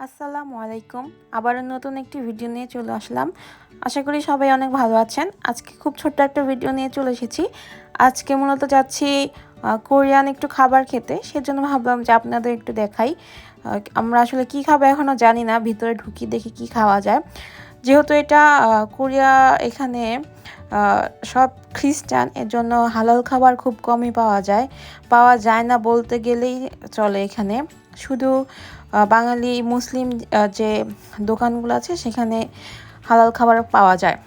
আসসালামু আলাইকুম। আবারও নতুন একটি ভিডিও নিয়ে চলে আসলাম। আশা করি সবাই অনেক ভালো আছেন। আজকে খুব ছোট্ট একটা ভিডিও নিয়ে চলে এসেছি। আজকে মূলত যাচ্ছি কোরিয়ান একটু খাবার খেতে। সেজন্য ভাবলাম যে আপনাদের একটু দেখাই। আমরা আসলে কি খাব এখনও জানি না। ভিতরে ঢুকি দেখি কি খাওয়া যায়। যেহেতু এটা কোরিয়া এখানে সব খ্রিস্টান এর জন্য হালাল খাবার খুব কমই পাওয়া যায়। পাওয়া যায় না বলতে গেলেই চলে এখানে। শুধু বাঙালি মুসলিম যে দোকানগুলো আছে সেখানে হালাল খাবার পাওয়া যায়।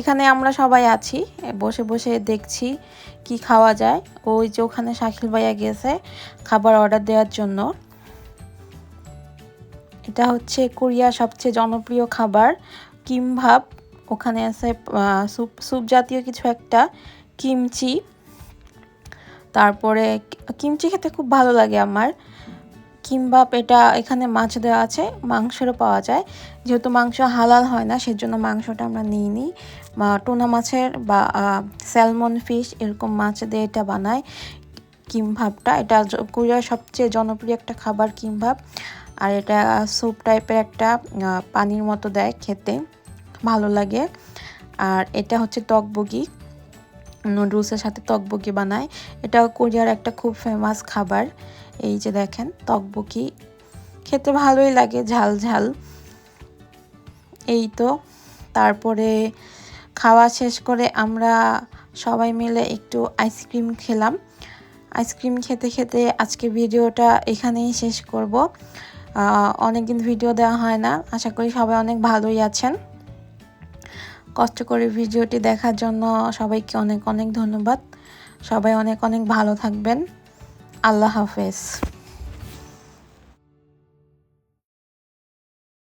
এখানে আমরা সবাই আছি, বসে বসে দেখছি কি খাওয়া যায়। ওই যে ওখানে শাকিল ভাইয়া গেছে খাবার অর্ডার দেওয়ার জন্য। এটা হচ্ছে কোরিয়া সবচেয়ে জনপ্রিয় খাবার, কিমভাব। ওখানে আছে স্যুপ স্যুপ জাতীয় কিছু একটা, কিমচি। তারপরে কিমচি খেতে খুব ভালো লাগে আমার। কিমবাপ এটা এখানে মাছ দেওয়া আছে, মাংসেরও পাওয়া যায়। যেহেতু মাংস হালাল হয় না, সেজন্য মাংসটা আমরা নিই নি বা টোনা মাছের বা স্যালমন ফিশ এরকম মাছ দিয়ে এটা বানায় কিমভাবটা। এটা কোরিয়ার সবচেয়ে জনপ্রিয় একটা খাবার কিমভাব। আর এটা স্যুপ টাইপের একটা পানির মতো দেয় খেতে, ভালো লাগে। আর এটা হচ্ছে টকবগি। নুডলসের সাথে তকবকি বানায়। এটা কোরিয়ার একটা খুব ফেমাস খাবার। এই যে দেখেন তকবকি খেতে ভালোই লাগে, ঝাল ঝাল। এই তো, তারপরে খাওয়া শেষ করে আমরা সবাই মিলে একটু আইসক্রিম খেলাম। আইসক্রিম খেতে খেতে আজকে ভিডিওটা এখানেই শেষ করব। অনেকদিন ভিডিও দেওয়া হয় না। আশা করি সবাই অনেক ভালোই আছেন। কষ্ট করে ভিডিওটি দেখার জন্য সবাইকে অনেক অনেক ধন্যবাদ। সবাই অনেক অনেক ভালো থাকবেন। আল্লাহ হাফেজ।